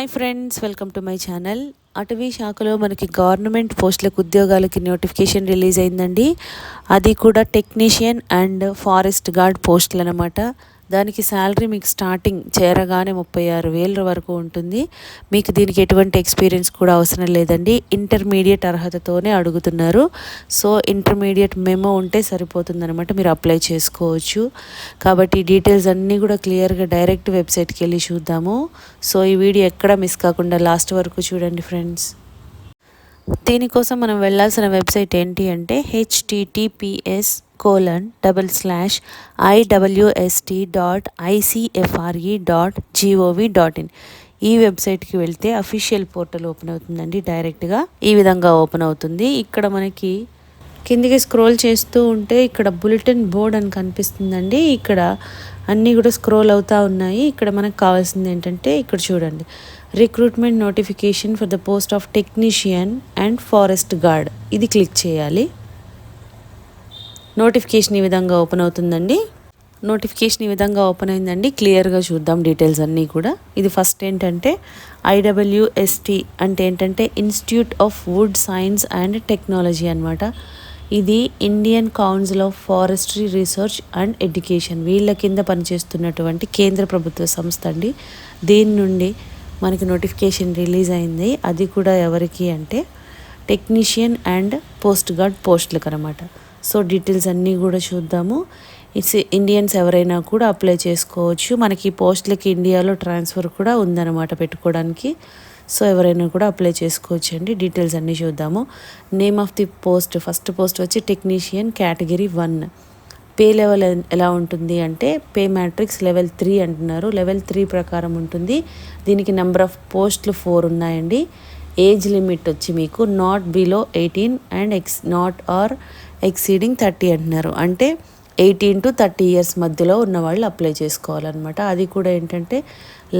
Hi friends welcome to my channel. అటవీ శాఖలో మనకి గవర్నమెంట్ పోస్టులకు ఉద్యోగాలకి నోటిఫికేషన్ రిలీజ్ అయిందండి. అది కూడా టెక్నీషియన్ అండ్ ఫారెస్ట్ గార్డ్ పోస్టులు అనమాట దానికి శాలరీ మీకు స్టార్టింగ్ చేరగానే ముప్పై ఆరు వేల వరకు ఉంటుంది. మీకు దీనికి ఎటువంటి ఎక్స్పీరియన్స్ కూడా అవసరం లేదండి. ఇంటర్మీడియట్ అర్హతతోనే అడుగుతున్నారు. సో ఇంటర్మీడియట్ మెమో ఉంటే సరిపోతుందనమాట మీరు అప్లై చేసుకోవచ్చు. కాబట్టి డీటెయిల్స్ అన్నీ కూడా క్లియర్గా డైరెక్ట్ వెబ్సైట్కి వెళ్ళి చూద్దాము. సో ఈ వీడియో ఎక్కడ మిస్ కాకుండా లాస్ట్ వరకు చూడండి ఫ్రెండ్స్. దీనికోసం మనం వెళ్ళాల్సిన వెబ్సైట్ ఏంటి అంటే HTTPS colon double slash IWST dot ICFRE dot GOV dot in ఈ వెబ్సైట్కి వెళ్తే అఫీషియల్ పోర్టల్ ఓపెన్ అవుతుందండి. డైరెక్ట్గా ఈ విధంగా ఓపెన్ అవుతుంది. ఇక్కడ మనకి కిందికి స్క్రోల్ చేస్తూ ఉంటే ఇక్కడ బులెటిన్ బోర్డ్ అని కనిపిస్తుందండి. ఇక్కడ అన్నీ కూడా స్క్రోల్ అవుతూ ఉన్నాయి. ఇక్కడ మనకు కావాల్సింది ఏంటంటే ఇక్కడ చూడండి. Recruitment notification for the post of technician and forest guard ఇది క్లిక్ చేయాలి. నోటిఫికేషన్ ఈ విధంగా ఓపెన్ అవుతుందండి. నోటిఫికేషన్ ఈ విధంగా ఓపెన్ అయిందండి. క్లియర్గా చూద్దాం డీటెయిల్స్ అన్నీ కూడా. ఇది ఫస్ట్ ఏంటంటే ఐడబ్ల్యూఎస్టి అంటే ఏంటంటే institute of wood science and technology అనమాట ఇది Indian council of forestry research and education. వీళ్ళ కింద పనిచేస్తున్నటువంటి కేంద్ర ప్రభుత్వ సంస్థ అండి. దీని నుండి మనకి నోటిఫికేషన్ రిలీజ్ అయింది. అది కూడా ఎవరికి అంటే టెక్నీషియన్ అండ్ పోస్ట్ గార్డ్ పోస్టులకు అనమాట సో డీటెయిల్స్ అన్నీ కూడా చూద్దాము. ఇట్స్ ఇండియన్స్ ఎవరైనా కూడా అప్లై చేసుకోవచ్చు. మనకి పోస్టులకి ఇండియాలో ట్రాన్స్ఫర్ కూడా ఉందన్నమాట పెట్టుకోవడానికి. సో ఎవరైనా కూడా అప్లై చేసుకోవచ్చు అండి. డీటెయిల్స్ అన్నీ చూద్దాము. Name of the post first post వచ్చి technician category one. Pay level ఎలా ఉంటుంది అంటే పే మ్యాట్రిక్స్ లెవెల్ త్రీ అంటున్నారు. లెవెల్ త్రీ ప్రకారం ఉంటుంది. దీనికి నెంబర్ ఆఫ్ పోస్టులు ఫోర్ ఉన్నాయండి. ఏజ్ లిమిట్ వచ్చి మీకు not below eighteen and ex not or exceeding thirty అంటున్నారు. అంటే ఎయిటీన్ టు థర్టీ ఇయర్స్ మధ్యలో ఉన్న వాళ్ళు అప్లై చేసుకోవాలన్నమాట. అది కూడా ఏంటంటే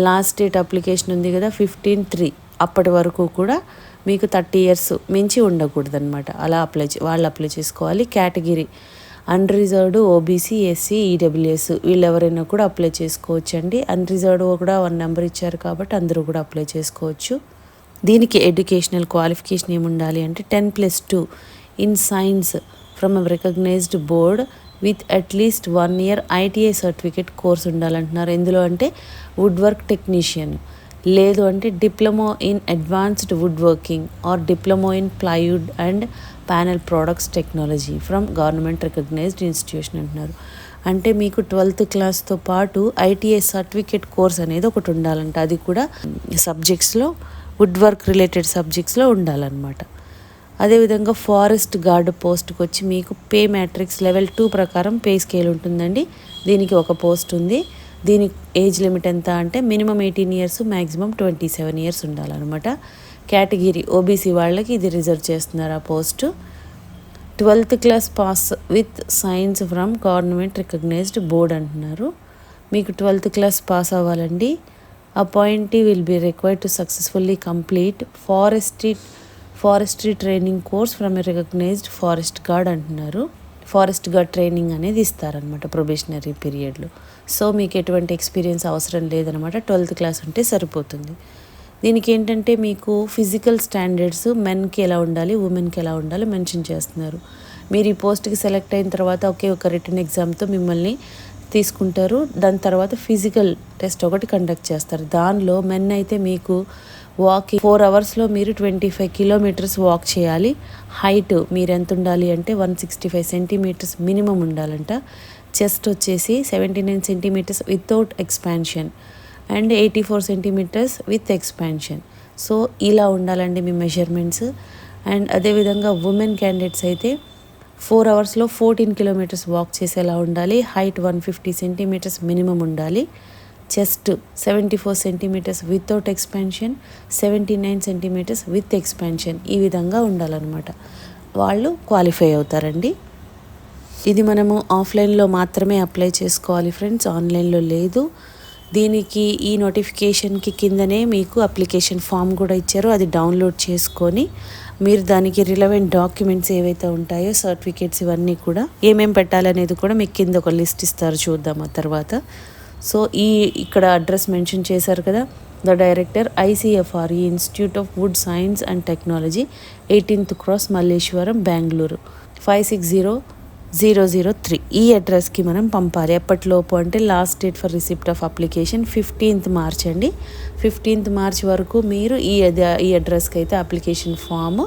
లాస్ట్ డేట్ అప్లికేషన్ ఉంది కదా ఫిఫ్టీన్ త్రీ అప్పటి వరకు కూడా మీకు థర్టీ ఇయర్స్ మించి ఉండకూడదన్నమాట. అలా అప్లై వాళ్ళు అప్లై చేసుకోవాలి. Category unreserved OBC SC EWS వీళ్ళు ఎవరైనా కూడా అప్లై చేసుకోవచ్చు అండి అన్రిజర్వ్డ్ కూడా వన్ నెంబర్ ఇచ్చారు కాబట్టి అందరూ కూడా అప్లై చేసుకోవచ్చు. దీనికి ఎడ్యుకేషనల్ క్వాలిఫికేషన్ ఏమి ఉండాలి అంటే ten plus two in science from a recognised board with at least one year ITI certificate course ఉండాలంటున్నారు. ఎందులో అంటే వుడ్ వర్క్ టెక్నీషియన్ లేదు అంటే diploma in advanced wood working or diploma in plywood and panel products technology from government recognised institution అంటున్నారు. అంటే మీకు twelfth క్లాస్తో పాటు ITI certificate course అనేది ఒకటి ఉండాలంట. అది కూడా సబ్జెక్ట్స్లో వుడ్ వర్క్ రిలేటెడ్ సబ్జెక్ట్స్లో ఉండాలన్నమాట. అదేవిధంగా ఫారెస్ట్ గార్డ్ పోస్ట్కి వచ్చి మీకు పే మ్యాట్రిక్స్ లెవెల్ టూ ప్రకారం పే స్కేల్ ఉంటుందండి. దీనికి ఒక పోస్ట్ ఉంది. దీని ఏజ్ లిమిట్ ఎంత అంటే minimum eighteen years maximum twenty seven years ఉండాలన్నమాట. కేటగిరీ ఓబీసీ వాళ్ళకి ఇది రిజర్వ్ చేస్తున్నారు ఆ post. Twelfth class pass with science from government recognised board అంటున్నారు. మీకు ట్వెల్త్ క్లాస్ పాస్ అవ్వాలండి. Appointee will be required to successfully complete forestry forestry training course from a recognised forest guard అంటున్నారు. Forest guard training అనేది ఇస్తారనమాట probationary పీరియడ్లో. So మీకు ఎటువంటి experience అవసరం లేదనమాట ట్వెల్త్ క్లాస్ ఉంటే సరిపోతుంది. దీనికి ఏంటంటే మీకు ఫిజికల్ స్టాండర్డ్స్ మెన్కి ఎలా ఉండాలి ఉమెన్కి ఎలా ఉండాలి మెన్షన్ చేస్తున్నారు. మీరు ఈ పోస్ట్కి సెలెక్ట్ అయిన తర్వాత ఒకే ఒక రిటర్న్ ఎగ్జామ్తో మిమ్మల్ని తీసుకుంటారు. దాని తర్వాత ఫిజికల్ టెస్ట్ ఒకటి కండక్ట్ చేస్తారు. దానిలో మెన్ అయితే మీకు వాకింగ్ ఫోర్ అవర్స్లో మీరు ట్వంటీ ఫైవ్ కిలోమీటర్స్ వాక్ చేయాలి. హైట్ మీరు ఎంత ఉండాలి అంటే one sixty five centimetres minimum ఉండాలంట. చెస్ట్ వచ్చేసి seventy nine centimetres without expansion and eighty four centimetres with expansion. So ఇలా ఉండాలండి మీ మెజర్మెంట్స్. అండ్ అదేవిధంగా ఉమెన్ క్యాండిడేట్స్ అయితే ఫోర్ అవర్స్లో ఫోర్టీన్ కిలోమీటర్స్ వాక్ చేసేలా ఉండాలి. Height one fifty centimetres minimum ఉండాలి. Chest seventy four centimetres without expansion seventy nine centimetres with expansion. ఈ విధంగా ఉండాలన్నమాట. వాళ్ళు క్వాలిఫై అవుతారండి. ఇది మనము ఆఫ్లైన్లో మాత్రమే అప్లై చేసుకోవాలి ఫ్రెండ్స్. ఆన్లైన్లో లేదు. దీనికి ఈ నోటిఫికేషన్కి కిందనే మీకు అప్లికేషన్ ఫామ్ కూడా ఇచ్చారు. అది డౌన్లోడ్ చేసుకొని మీరు దానికి రిలవెంట్ డాక్యుమెంట్స్ ఏవైతే ఉంటాయో సర్టిఫికేట్స్ ఇవన్నీ కూడా ఏమేమి పెట్టాలనేది కూడా మీకు కింద ఒక లిస్ట్ ఇస్తారు చూద్దాం ఆ తర్వాత. సో ఈ ఇక్కడ అడ్రస్ మెన్షన్ చేశారు కదా the director ICFRE institute of wood science and technology eighteenth cross Malleswaram Bengaluru five six zero zero zero three ఈ అడ్రస్కి మనం పంపాలి. ఎప్పటిలోపు అంటే last date for receipt of application fifteenth March అండి. ఫిఫ్టీన్త్ మార్చ్ వరకు మీరు ఈ ఈ అడ్రస్కి అయితే అప్లికేషన్ ఫామ్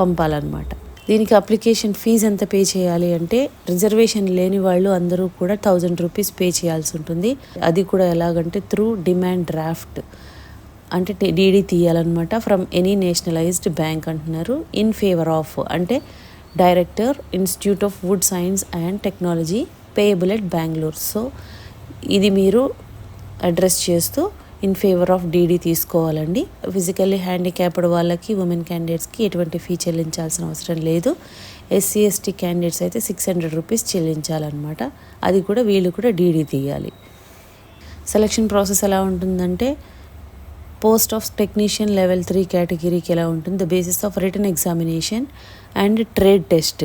పంపాలన్నమాట. దీనికి అప్లికేషన్ ఫీజ్ ఎంత పే చేయాలి అంటే రిజర్వేషన్ లేని వాళ్ళు అందరూ కూడా థౌజండ్ రూపీస్ పే చేయాల్సి ఉంటుంది. అది కూడా ఎలాగంటే త్రూ డిమాండ్ డ్రాఫ్ట్ అంటే డీడీ తీయాలన్నమాట ఫ్రమ్ ఎనీ నేషనలైజ్డ్ బ్యాంక్ అంటున్నారు. ఇన్ ఫేవర్ ఆఫ్ అంటే director institute of wood science and technology payable at Bengaluru so ఇది మీరు అడ్రస్ చేస్తూ ఇన్ ఫేవర్ ఆఫ్ డీడీ తీసుకోవాలండి. ఫిజికల్లీ హ్యాండిక్యాప్డ్ వాళ్ళకి ఉమెన్ క్యాండిడేట్స్కి ఎటువంటి ఫీ చెల్లించాల్సిన అవసరం లేదు. ఎస్సీ ఎస్టీ క్యాండిడేట్స్ అయితే సిక్స్ హండ్రెడ్ రూపీస్ చెల్లించాలన్నమాట. అది కూడా వీళ్ళు కూడా డీడీ తీయాలి. సెలక్షన్ ప్రాసెస్ ఎలా ఉంటుందంటే post of technician level three కేటగిరీకి ఎలా ఉంటుంది? The basis of written examination and trade test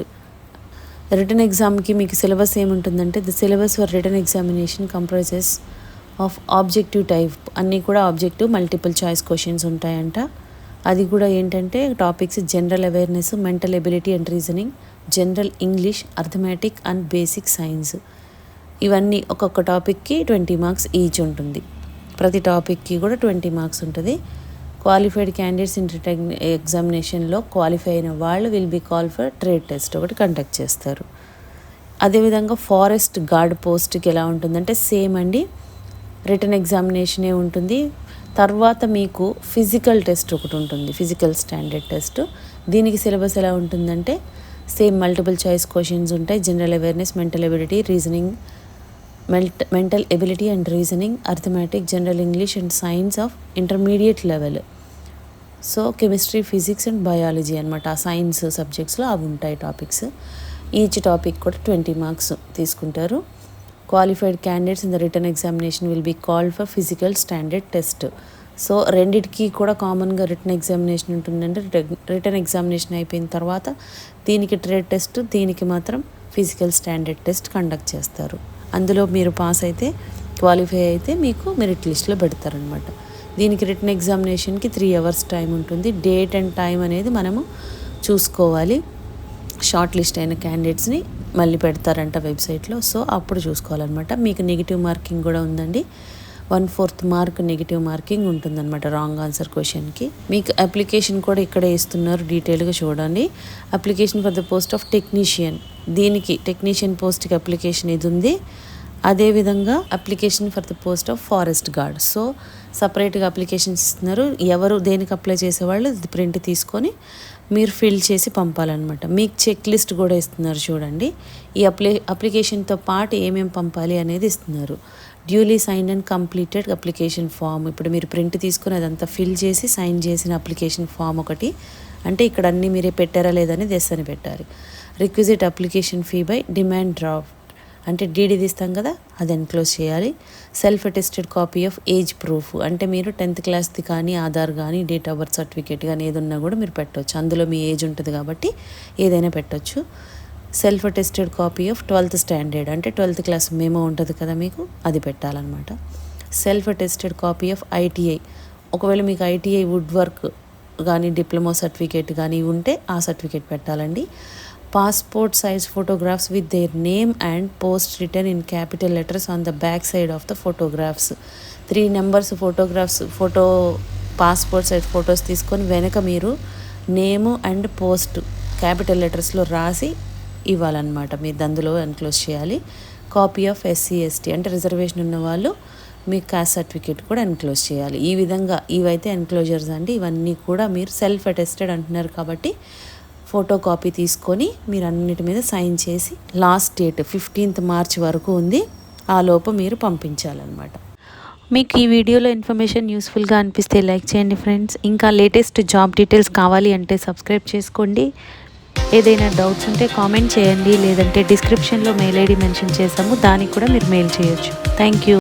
written ఎగ్జామ్కి మీకు సిలబస్ ఏముంటుందంటే the syllabus for written examination comprises of objective type అన్నీ కూడా ఆబ్జెక్టివ్ మల్టిపుల్ చాయిస్ క్వశ్చన్స్ ఉంటాయంట. అది కూడా ఏంటంటే topics general awareness mental ability and reasoning general English arithmetic and basic science. ఇవన్నీ ఒక్కొక్క టాపిక్కి ట్వంటీ మార్క్స్ ఈచ్ ఉంటుంది. ప్రతి టాపిక్కి కూడా ట్వంటీ మార్క్స్ ఉంటుంది. క్వాలిఫైడ్ క్యాండిడేట్స్ ఇన్ ఎగ్జామినేషన్లో క్వాలిఫై అయిన వాళ్ళు will be call for trade test ఒకటి కండక్ట్ చేస్తారు. అదేవిధంగా ఫారెస్ట్ గార్డ్ పోస్ట్కి ఎలా ఉంటుందంటే సేమ్ అండి. రిటర్న్ ఎగ్జామినేషనే ఉంటుంది. తర్వాత మీకు ఫిజికల్ టెస్ట్ ఒకటి ఉంటుంది ఫిజికల్ స్టాండర్డ్ టెస్ట్ దీనికి సిలబస్ ఎలా ఉంటుందంటే సేమ్ మల్టిపుల్ చాయిస్ క్వశ్చన్స్ ఉంటాయి. General awareness mental ability reasoning mental ability and reasoning arithmetic general English and science of intermediate level so chemistry physics and biology అనమాట ఆ science సబ్జెక్ట్స్లో అవి ఉంటాయి topics each topic కూడా twenty marks తీసుకుంటారు. Qualified candidates in the written examination will be called for physical standard test so రెండిటికి కూడా కామన్గా రిటర్న్ ఎగ్జామినేషన్ ఉంటుందంటే రిటర్న్ ఎగ్జామినేషన్ అయిపోయిన తర్వాత దీనికి ట్రేడ్ టెస్ట్ దీనికి మాత్రం ఫిజికల్ స్టాండర్డ్ టెస్ట్ కండక్ట్ చేస్తారు. అందులో మీరు పాస్ అయితే క్వాలిఫై అయితే మీకు మెరిట్ లిస్ట్లో పెడతారనమాట దీనికి రిటర్న్ ఎగ్జామినేషన్కి త్రీ అవర్స్ టైం ఉంటుంది. డేట్ అండ్ టైం అనేది మనము చూసుకోవాలి. షార్ట్ లిస్ట్ అయిన క్యాండిడేట్స్ని మళ్ళీ పెడతారంట వెబ్సైట్లో. సో అప్పుడు చూసుకోవాలన్నమాట. మీకు నెగిటివ్ మార్కింగ్ కూడా ఉందండి. One fourth mark negative marking ఉంటుందన్నమాట రాంగ్ ఆన్సర్ క్వశ్చన్కి మీకు అప్లికేషన్ కూడా ఇక్కడే ఇస్తున్నారు డీటెయిల్గా చూడండి. Application for the post of technician దీనికి టెక్నీషియన్ పోస్ట్కి అప్లికేషన్ ఇది ఉంది? అదేవిధంగా application for the post of forest guard so సపరేట్గా అప్లికేషన్స్ ఇస్తున్నారు. ఎవరు దేనికి అప్లై చేసేవాళ్ళు ప్రింట్ తీసుకొని మీరు ఫిల్ చేసి పంపాలన్నమాట. మీకు చెక్ లిస్ట్ కూడా ఇస్తున్నారు చూడండి. ఈ అప్లై అప్లికేషన్తో పాటు ఏమేమి పంపాలి అనేది ఇస్తున్నారు. Duly sign and completed application form. ఇప్పుడు మీరు ప్రింట్ తీసుకుని అదంతా ఫిల్ చేసి సైన్ చేసిన అప్లికేషన్ ఫామ్ ఒకటి. అంటే ఇక్కడ అన్నీ మీరే పెట్టారా లేదని దెస్ అని పెట్టాలి. Requisite application fee by demand draft. అంటే డీడీ తీస్తాం కదా అది ఎన్క్లోజ్ చేయాలి. Self attested copy of age proof అంటే మీరు టెన్త్ క్లాస్ది కానీ ఆధార్ కానీ డేట్ ఆఫ్ బర్త్ సర్టిఫికేట్ కానీ ఏదన్నా కూడా మీరు పెట్టవచ్చు అందులో మీ ఏజ్ ఉంటుంది కాబట్టి ఏదైనా పెట్టవచ్చు self attested copy of twelfth standard అంటే ట్వెల్త్ క్లాస్ మేమో ఉంటుంది కదా మీకు అది పెట్టాలన్నమాట. Self attested copy of ITI ఒకవేళ మీకు ఐటీఐ వుడ్ వర్క్ కానీ డిప్లొమా సర్టిఫికేట్ కానీ ఉంటే ఆ సర్టిఫికేట్ పెట్టాలండి. Passport size photographs with their name and post return in capital letters on the back side of the photographs three numbers photographs photo passport size photos తీసుకొని వెనక మీరు name and post capital లెటర్స్లో రాసి ఇవ్వాలన్నమాట. మీరు అందులో enclose చేయాలి. Copy of SC ST అంటే reservation ఉన్న వాళ్ళు మీ కాస్ట్ సర్టిఫికేట్ కూడా ఎన్క్లోజ్ చేయాలి. ఈ విధంగా ఇవైతే ఎన్క్లోజర్స్ అండి. ఇవన్నీ కూడా మీరు సెల్ఫ్ అటెస్టెడ్ అంటున్నారు కాబట్టి ఫోటో కాపీ తీసుకొని మీరు అన్నిటి మీద సైన్ చేసి లాస్ట్ డేట్ ఫిఫ్టీన్త్ మార్చ్ వరకు ఉంది. ఆ లోపు మీరు పంపించాలన్నమాట. మీకు ఈ వీడియోలో ఇన్ఫర్మేషన్ యూస్ఫుల్గా అనిపిస్తే లైక్ చేయండి ఫ్రెండ్స్. ఇంకా లేటెస్ట్ జాబ్ డీటెయిల్స్ కావాలి అంటే సబ్స్క్రైబ్ చేసుకోండి. ఏదైనా డౌట్స్ ఉంటే కామెంట్ చేయండి. లేదంటే డిస్క్రిప్షన్లో మెయిల్ ఐడి మెన్షన్ చేసాము దానికి కూడా మీరు మెయిల్ చేయొచ్చు. Thank you.